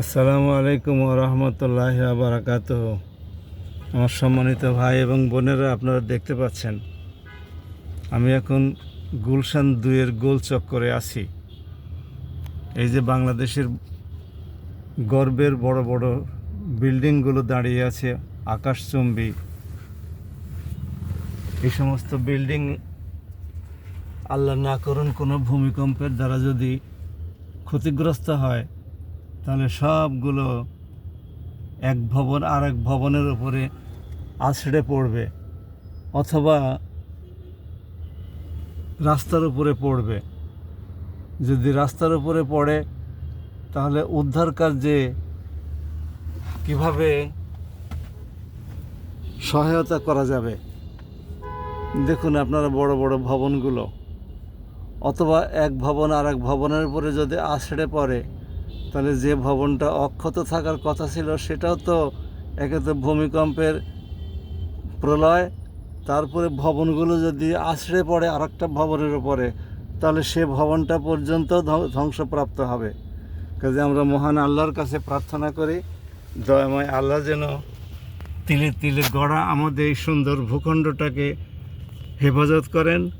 আসসালামু আলাইকুম রহমতুল্লাহ বারাকাত আমার সম্মানিত ভাই এবং বোনেরা, আপনারা দেখতে পাচ্ছেন, আমি এখন গুলশান দুইয়ের গোল চক্করে আছি। এই যে বাংলাদেশের গর্বের বড় বড় বিল্ডিংগুলো দাঁড়িয়ে আছে, আকাশচুম্বী। এই সমস্ত বিল্ডিং আল্লাহ না করুন, কোনো ভূমিকম্পের দ্বারা যদি ক্ষতিগ্রস্ত হয় তাহলে সবগুলো এক ভবন আর এক ভবনের উপরে আছড়ে পড়বে অথবা রাস্তার উপরে পড়বে। যদি রাস্তার উপরে পড়ে, তাহলে উদ্ধার কার্যে কীভাবে সহায়তা করা যাবে? দেখুন আপনারা বড় বড় ভবনগুলো। অথবা এক ভবন আর এক ভবনের উপরে যদি আছড়ে পড়ে তাহলে যে ভবনটা অক্ষত থাকার কথা ছিল সেটাও তো একে তো ভূমিকম্পের প্রলয়। তারপরে ভবনগুলো যদি আছড়ে পড়ে আর একটা ভবনের উপরে, তাহলে সে ভবনটা পর্যন্ত ধ্বং- ধ্বংসপ্রাপ্ত হবে। কাজে আমরা মহান আল্লাহর কাছে প্রার্থনা করি, দয়াময় আল্লাহ যেন তিলে তিলে গড়া আমাদের এই সুন্দর ভূখণ্ডটাকে হেফাজত করেন।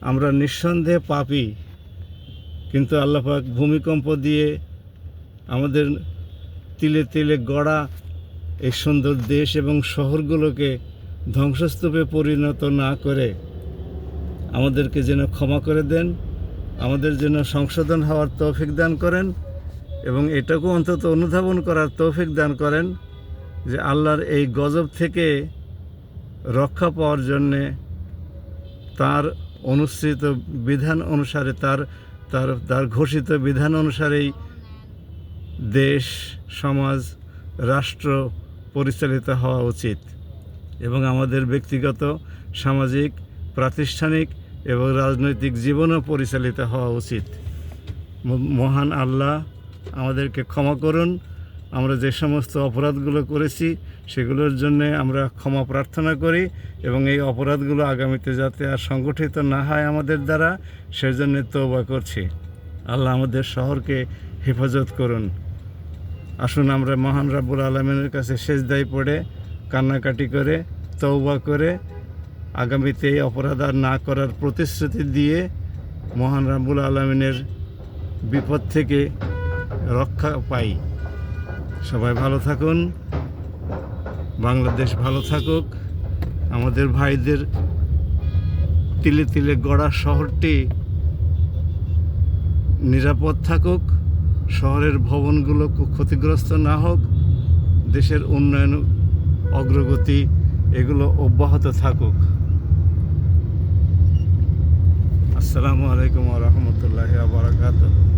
আমরা নিঃসন্দেহে পাপী। কিন্তু আল্লাপাক ভূমিকম্প দিয়ে আমাদের তিলে তিলে গড়া এই সুন্দর দেশ এবং শহরগুলোকে ধ্বংসস্তূপে পরিণত না করে আমাদেরকে যেন ক্ষমা করে দেন, আমাদের যেন সংশোধন হওয়ার তৌফিক দান করেন এবং এটাকেও অন্তত অনুধাবন করার তৌফিক দান করেন যে আল্লাহর এই গজব থেকে রক্ষা পাওয়ার জন্যে তার অনুসৃত বিধান অনুসারে তার তার তার ঘোষিত বিধান অনুসারেই দেশ, সমাজ, রাষ্ট্র পরিচালিত হওয়া উচিত এবং আমাদের ব্যক্তিগত, সামাজিক, প্রাতিষ্ঠানিক এবং রাজনৈতিক জীবনও পরিচালিত হওয়া উচিত। মহান আল্লাহ আমাদেরকে ক্ষমা করুন। আমরা যে সমস্ত অপরাধগুলো করেছি সেগুলোর জন্য আমরা ক্ষমা প্রার্থনা করি এবং এই অপরাধগুলো আগামীতে যাতে আর সংগঠিত না হয় আমাদের দ্বারা, সেজন্য তৌবা করছি। আল্লাহ আমাদের শহরকে হেফাজত করুন। আসুন আমরা মহান রাব্বুল আলমিনের কাছে সেজদাই পড়ে, কান্নাকাটি করে তৌবা করে, আগামীতে এই অপরাধ আর না করার প্রতিশ্রুতি দিয়ে মহান রাব্বুল আলমিনের বিপদ থেকে রক্ষা পাই। সবাই ভালো থাকুন। বাংলাদেশ ভালো থাকুক। আমাদের ভাইদের তিলে তিলে গড়া শহরটি নিরাপদ থাকুক। শহরের ভবনগুলো ক্ষতিগ্রস্ত না হোক। দেশের উন্নয়ন অগ্রগতি এগুলো অব্যাহত থাকুক। আসসালামু আলাইকুম রহমতুল্লাহ বারাকাতুহ।